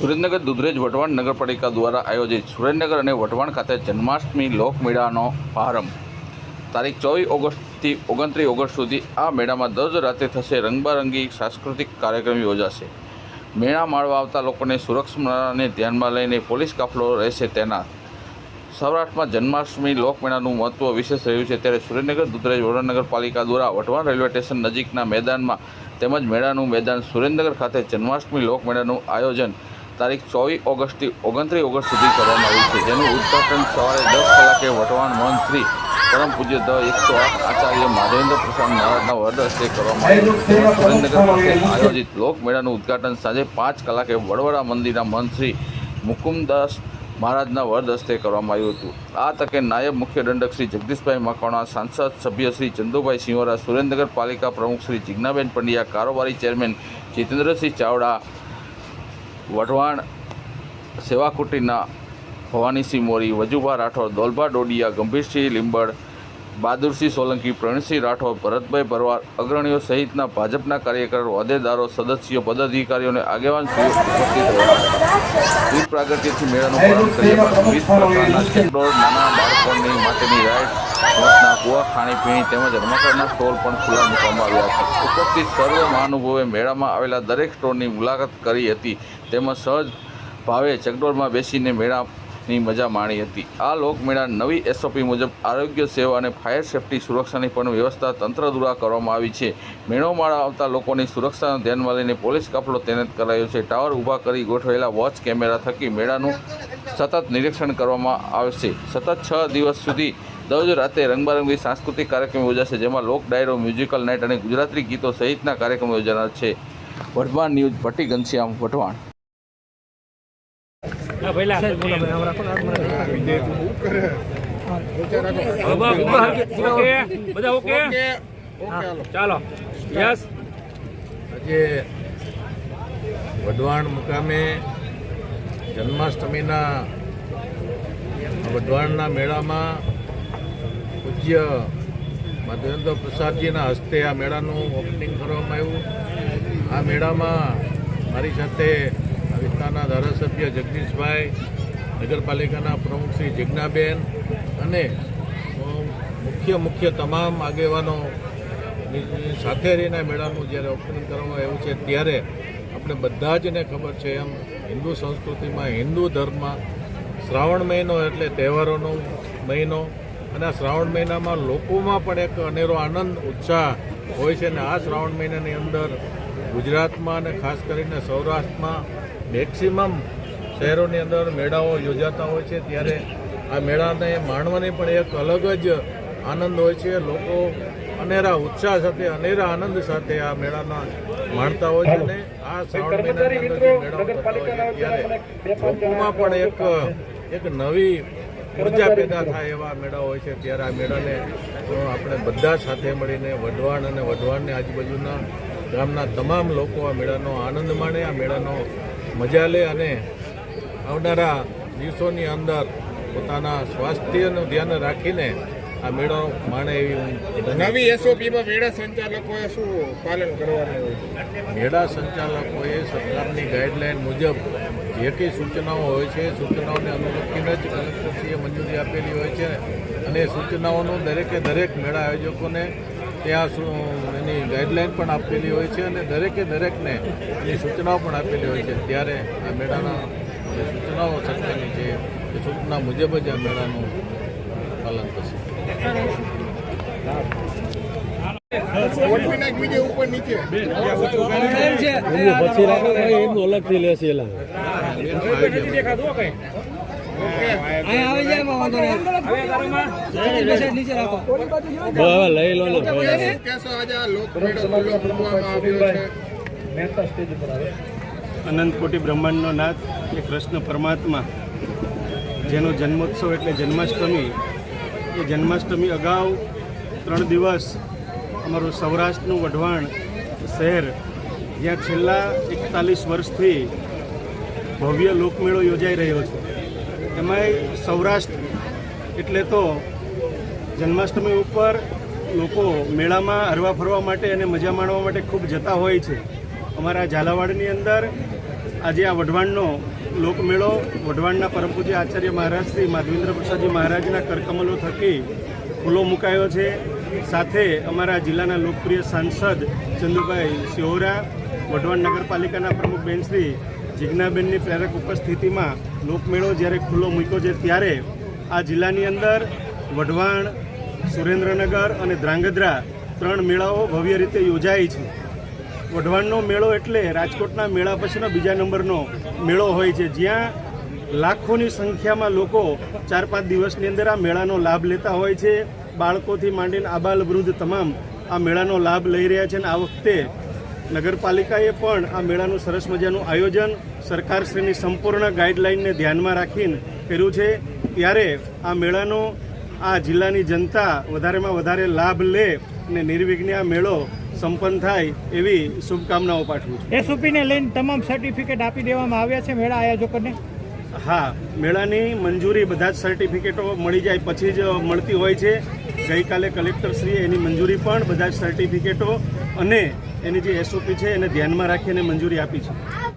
સુરેન્દ્રનગર દુધરેજ વટવાણ નગરપાલિકા દ્વારા આયોજિત સુરેન્દ્રનગર અને વટવાણ ખાતે જન્માષ્ટમી લોકમેળાનો પ્રારંભ. તારીખ ચોવીસ ઓગસ્ટથી ઓગણત્રીસ ઓગસ્ટ સુધી આ મેળામાં દરરોજ રાત્રે થશે રંગબારંગી સાંસ્કૃતિક કાર્યક્રમ યોજાશે. મેળા માળવા આવતા લોકોને સુરક્ષાને ધ્યાનમાં લઈને પોલીસ કાફલો રહેશે તેના. સૌરાષ્ટ્રમાં જન્માષ્ટમી લોકમેળાનું મહત્વ વિશેષ રહ્યું છે ત્યારે સુરેન્દ્રનગર દુધરેજ વડોદરા નગરપાલિકા દ્વારા વટવાણ રેલવે સ્ટેશન નજીકના મેદાનમાં તેમજ મેળાનું મેદાન સુરેન્દ્રનગર ખાતે જન્માષ્ટમી લોકમેળાનું આયોજન તારીખ ચોવીસ ઓગસ્ટથી ઓગણત્રીસ ઓગસ્ટ સુધી કરવામાં આવ્યું છે. જેનું ઉદ્ઘાટન સવારે દસ કલાકે વટવાણ મહંત શ્રી પરમ પૂજ્ય ધ એકસો આઠ આચાર્ય માધવેન્દ્ર પ્રસાદ મહારાજના વરદ હસ્તે કરવામાં આવ્યું તેમજ સુરેન્દ્રનગર પાસે આયોજિત લોકમેળાનું ઉદ્ઘાટન સાંજે પાંચ કલાકે વડવડા મંદિરના મંત્રી મુકુમદાસ મહારાજના વરદ હસ્તે કરવામાં આવ્યું હતું. આ તકે નાયબ મુખ્ય દંડક શ્રી જગદીશભાઈ મકવાણા, સાંસદ સભ્ય શ્રી ચંદુભાઈ સિંહોરા, સુરેન્દ્રનગર પાલિકા પ્રમુખ શ્રી જિજ્ઞાબેન પંડ્યા, કારોબારી ચેરમેન જીતેન્દ્રસિંહ ચાવડા વઢવાણ સેવાકુટીના ભવાનીસિંહ મોરી વજુભા રાઠોડ દોલભા ડોડિયા ગંભીરસિંહ લીંબડ બહાદુરસિંહ સોલંકી, પ્રવીણસિંહ રાઠોડ, ભરતભાઈ ભરવાડ અગ્રણીઓ સહિતના ભાજપના કાર્યકરો હોદ્દેદારો સદસ્યો, પદાધિકારીઓને આગેવાન ઉપસ્થિત રહ્યા પ્રાગટ્યથી મેળાનો નાના બાળકોની માટેની રાઇડ કુવા, ખાણીપીણી તેમજ રમકડાના સ્ટોલ પણ ખુલ્લા મૂકવામાં આવ્યા હતા. ઉપસ્થિત સર્વ મહાનુભવે મેળામાં આવેલા દરેક સ્ટોરની મુલાકાત કરી હતી. તેમજ સહજ ભાવે ચકડોળમાં બેસીને મેળાની મજા માણી હતી. આ લોકમેળા નવી એસઓપી મુજબ આરોગ્ય સેવા અને ફાયર સેફટી સુરક્ષાની પણ વ્યવસ્થા તંત્ર દ્વારા કરવામાં આવી છે. મેળોમાં આવતા લોકોની સુરક્ષાને ધ્યાનમાં લઈને પોલીસ કાફલો તૈનાત કરાયો છે. ટાવર ઊભા કરી ગોઠવેલા વોચ કેમેરા થકી મેળાનું સતત નિરીક્ષણ કરવામાં આવશે સતત છ દિવસ સુધી દરરોજ રાતે રંગબેરંગી સાંસ્કૃતિક કાર્યક્રમ યોજાશે, જેમાં લોક ડાયરો, મ્યુઝિકલ નાઇટ અને ગુજરાતી ગીતો સહિતના કાર્યક્રમો યોજાનાર છે. વઢવાણ ન્યૂઝ ભટ્ટી, ઘનશ્યામ વઢવાણ. ઓકે બધા ઓકે? ચાલો. યસ. આજે વઢવાણ મુકામે જન્માષ્ટમીના વઢવાણના મેળામાં પૂજ્ય માધવેન્દ્ર પ્રસાદજીના હસ્તે આ મેળાનું ઓપનિંગ કરવામાં આવ્યું. આ મેળામાં મારી સાથે આ ધારાસભ્ય જગદીશભાઈ, નગરપાલિકાના પ્રમુખ શ્રી જિજ્ઞાબેન અને મુખ્ય મુખ્ય તમામ આગેવાનો સાથે રહીને મેળાનું જ્યારે ઓપનિંગ કરવામાં આવ્યું છે ત્યારે આપણે બધા જને ખબર છે એમ હિન્દુ સંસ્કૃતિમાં, હિન્દુ ધર્મમાં શ્રાવણ મહિનો એટલે તહેવારોનો મહિનો અને આ શ્રાવણ મહિનામાં લોકોમાં પણ એક અનેરો આનંદ, ઉત્સાહ હોય છે અને આ શ્રાવણ મહિનાની અંદર ગુજરાતમાં અને ખાસ કરીને સૌરાષ્ટ્રમાં મેક્સિમમ શહેરોની અંદર મેળાઓ યોજાતા હોય છે ત્યારે આ મેળાને માણવાની પણ એક અલગ જ આનંદ હોય છે. લોકો અનેરા ઉત્સાહ સાથે અનેરા આનંદ સાથે આ મેળાના માણતા હોય છે અને આ શ્રાવણ મહિનાની અંદર જે મેળાઓ થતા હોય છે ત્યારે લોકોમાં પણ એક એક નવી ઊર્જા પેદા થાય એવા મેળા હોય છે. ત્યારે આ મેળાને આપણે બધા સાથે મળીને વઢવાણ અને વઢવાણની આજુબાજુના ગામના તમામ લોકો આ મેળાનો આનંદ માણે આ મેળાનો મજા લે અને આવનારા દિવસોની અંદર પોતાના સ્વાસ્થ્યનું ધ્યાન રાખીને આ મેળો માણે એવી હું નવી એસઓપીમાં મેળા સંચાલકોએ શું પાલન કરવાનું હોય? મેળા સંચાલકોએ સરકારની ગાઈડલાઈન મુજબ જે કંઈ સૂચનાઓ હોય છે સૂચનાઓને અનુલક્ષીને જ કલેક્ટરશ્રીએ મંજૂરી આપેલી હોય છે અને સૂચનાઓનું દરેકે દરેક મેળા આયોજકોને ત્યાં એની ગાઈડલાઈન પણ આપેલી હોય છે અને દરેકે દરેકને એની સૂચનાઓ પણ આપેલી હોય છે. ત્યારે આ મેળાના જે સૂચનાઓ સરકારની છે એ સૂચના મુજબ જ આ મેળાનું પાલન થશે. અલગથી બીજે ઉપર લો દેખાતું હો કઈ શું કહેશો આજે આ લોકમેળો ખુલ્લો મૂકવામાં આવ્યો છે અનંત કોટી બ્રહ્માંડનો નાથ એ કૃષ્ણ પરમાત્મા, જેનો જન્મોત્સવ એટલે જન્માષ્ટમી. એ જન્માષ્ટમી અગાઉ ત્રણ દિવસ અમારું સૌરાષ્ટ્રનું વઢવાણ શહેર, જ્યાં છેલ્લા એકતાલીસ વર્ષથી ભવ્ય લોકમેળો યોજાઈ રહ્યો છે. એમાંય સૌરાષ્ટ્ર એટલે તો જન્માષ્ટમી ઉપર લોકો મેળામાં હરવા ફરવા માટે અને મજા માણવા માટે ખૂબ જતા હોય છે. અમારા ઝાલાવાડની અંદર આજે આ વઢવાણનો લોકમેળો, વઢવાણના પરમ આચાર્ય મહારાજ શ્રી માધવેન્દ્ર પ્રસાદજી મહારાજના કરકમલો થકી ખુલ્લો મુકાયો છે. સાથે અમારા જિલ્લાના લોકપ્રિય સાંસદ ચંદુભાઈ સિહોરા, વઢવાણ નગરપાલિકાના પ્રમુખ બેન શ્રી જિજ્ઞાબેનની પ્રેરક ઉપસ્થિતિમાં લોકમેળો જ્યારે ખુલ્લો મૂક્યો છે, ત્યારે આ જિલ્લાની અંદર વઢવાણ, સુરેન્દ્રનગર અને ધ્રાંગધ્રા ત્રણ મેળાઓ ભવ્ય રીતે યોજાય છે. વઢવાણનો મેળો એટલે રાજકોટના મેળા પછીનો બીજા નંબરનો મેળો હોય છે, જ્યાં લાખોની સંખ્યામાં લોકો ચાર પાંચ દિવસની અંદર આ મેળાનો લાભ લેતા હોય છે. બાળકોથી માંડીને આબાલ વૃદ્ધ તમામ આ મેળાનો લાભ લઈ રહ્યા છે અને આ વખતે નગરપાલિકાએ પણ આ મેળાનું સરસ મજાનું આયોજન સરકારશ્રીની સંપૂર્ણ ગાઈડલાઇનને ધ્યાનમાં રાખીને કર્યું છે. ત્યારે આ મેળાનો આ જિલ્લાની જનતા વધારેમાં વધારે લાભ લે અને નિર્વિઘ્ને આ મેળો સંપન્ન થાય એવી શુભકામનાઓ પાઠવું છું. એસઓપીને લઈને તમામ સર્ટિફિકેટ આપી દેવામાં આવ્યા છે મેળા આયોજકોને? હા મેળાની મંજૂરી બધા જ સર્ટિફિકેટો મળી જાય પછી જ મળતી હોય છે. ગઈકાલે કલેક્ટરશ્રીએ એની મંજૂરી પણ, બધા જ સર્ટિફિકેટો અને એની જે એસઓપી છે એને ધ્યાનમાં રાખીને મંજૂરી આપી છે.